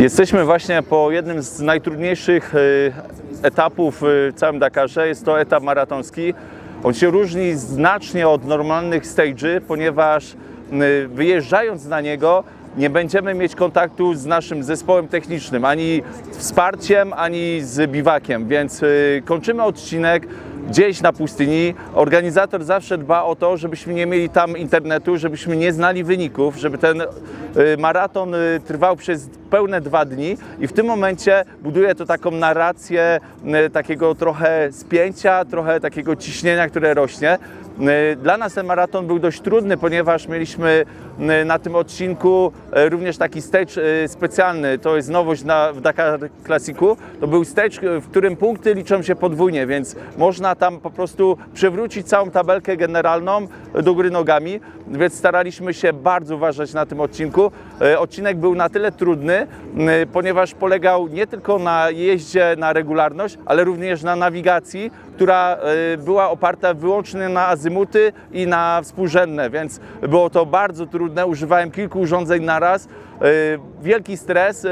Jesteśmy właśnie po jednym z najtrudniejszych y, etapów w całym Dakarze. Jest to etap maratoński. On się różni znacznie od normalnych stage'y, ponieważ y, wyjeżdżając na niego nie będziemy mieć kontaktu z naszym zespołem technicznym, ani wsparciem, ani z biwakiem, więc y, kończymy odcinek gdzieś na pustyni. Organizator zawsze dba o to, żebyśmy nie mieli tam internetu, żebyśmy nie znali wyników, żeby ten y, maraton y, trwał przez pełne dwa dni i w tym momencie buduje to taką narrację y, takiego trochę spięcia, trochę takiego ciśnienia, które rośnie. Y, Dla nas ten maraton był dość trudny, ponieważ mieliśmy y, na tym odcinku y, również taki stage specjalny. To jest nowość na, w Dakar Classicu. To był stage, w którym punkty liczą się podwójnie, więc można tam po prostu przewrócić całą tabelkę generalną do góry nogami. Więc staraliśmy się bardzo uważać na tym odcinku. Odcinek był na tyle trudny, ponieważ polegał nie tylko na jeździe na regularność, ale również na nawigacji, która była oparta wyłącznie na azymuty i na współrzędne, więc było to bardzo trudne. Używałem kilku urządzeń na raz. Y, Wielki stres. y,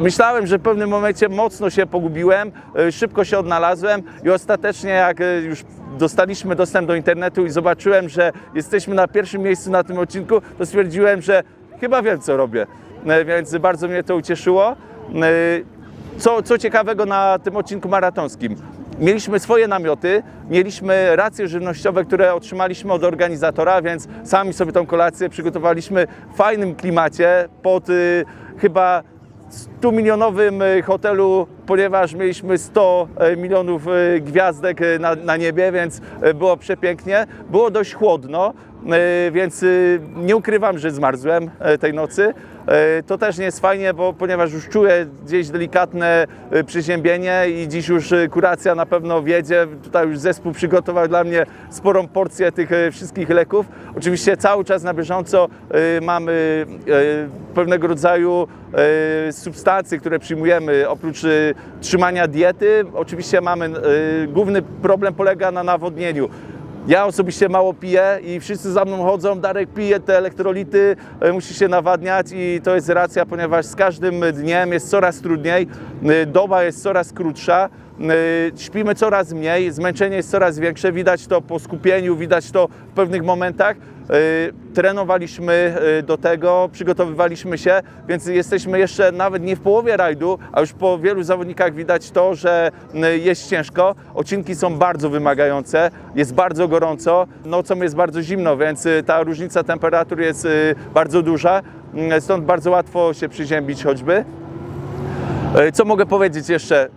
Myślałem, że w pewnym momencie mocno się pogubiłem, y, szybko się odnalazłem i ostatecznie jak już dostaliśmy dostęp do internetu i zobaczyłem, że jesteśmy na pierwszym miejscu na tym odcinku, to stwierdziłem, że chyba wiem co robię. Więc bardzo mnie to ucieszyło. Co, co ciekawego na tym odcinku maratonskim? Mieliśmy swoje namioty, mieliśmy racje żywnościowe, które otrzymaliśmy od organizatora, więc sami sobie tą kolację przygotowaliśmy w fajnym klimacie pod y, chyba 100 milionowym y, hotelu, ponieważ mieliśmy 100 y, milionów y, gwiazdek y, na, na niebie, więc było przepięknie. Było dość chłodno, więc nie ukrywam, że zmarzłem tej nocy. To też nie jest fajnie, bo ponieważ już czuję gdzieś delikatne przeziębienie i dziś już kuracja na pewno wiedzie. Tutaj już zespół przygotował dla mnie sporą porcję tych wszystkich leków. Oczywiście cały czas na bieżąco mamy pewnego rodzaju substancje, które przyjmujemy oprócz trzymania diety. Oczywiście mamy y, główny problem polega na nawodnieniu. Ja osobiście mało piję i wszyscy za mną chodzą, Darek pije te elektrolity, e, musi się nawadniać i to jest racja, ponieważ z każdym dniem jest coraz trudniej, e, doba jest coraz krótsza, śpimy coraz mniej, zmęczenie jest coraz większe, widać to po skupieniu, widać to w pewnych momentach. E, Trenowaliśmy e, do tego, przygotowywaliśmy się, więc jesteśmy jeszcze nawet nie w połowie rajdu, a już po wielu zawodnikach widać to, że m, jest ciężko. Odcinki są bardzo wymagające, jest bardzo gorąco, nocą jest bardzo zimno, więc ta różnica temperatur jest bardzo duża, stąd bardzo łatwo się przyziębić choćby. Co mogę powiedzieć jeszcze?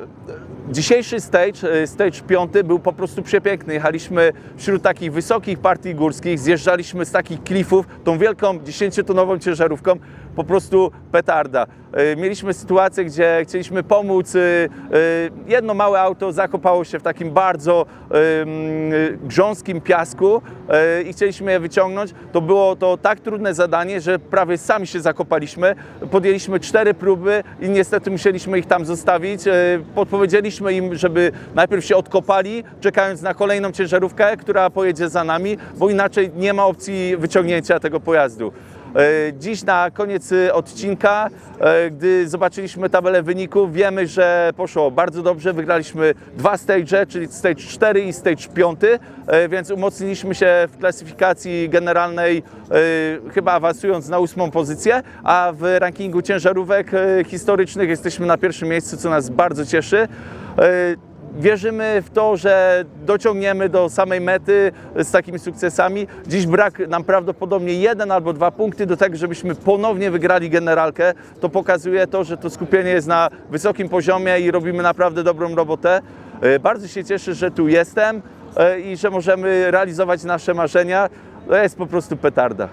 Dzisiejszy stage, e, stage piąty, był po prostu przepiękny. Jechaliśmy wśród takich wysokich partii górskich, zjeżdżaliśmy z takich klifów tą wielką 10-tonową ciężarówką, po prostu petarda. E, Mieliśmy sytuację, gdzie chcieliśmy pomóc. e, e, Jedno małe auto zakopało się w takim bardzo grząskim piasku i chcieliśmy je wyciągnąć. To było to tak trudne zadanie, że prawie sami się zakopaliśmy. Podjęliśmy cztery próby i niestety musieliśmy ich tam zostawić. Podpowiedzieliśmy im, żeby najpierw się odkopali, czekając na kolejną ciężarówkę, która pojedzie za nami, bo inaczej nie ma opcji wyciągnięcia tego pojazdu. E, Dziś na koniec e, odcinka, e, gdy zobaczyliśmy tabelę wyników, wiemy, że poszło bardzo dobrze. Wygraliśmy dwa stage, czyli stage 4 i stage 5, e, więc umocniliśmy się w klasyfikacji generalnej, chyba awansując na ósmą pozycję, a w rankingu ciężarówek historycznych jesteśmy na pierwszym miejscu, co nas bardzo cieszy. Wierzymy w to, że dociągniemy do samej mety z takimi sukcesami. Dziś brak nam prawdopodobnie jeden albo dwa punkty do tego, żebyśmy ponownie wygrali generalkę. To pokazuje to, że to skupienie jest na wysokim poziomie i robimy naprawdę dobrą robotę. E, Bardzo się cieszę, że tu jestem e, i że możemy realizować nasze marzenia. To jest po prostu petarda.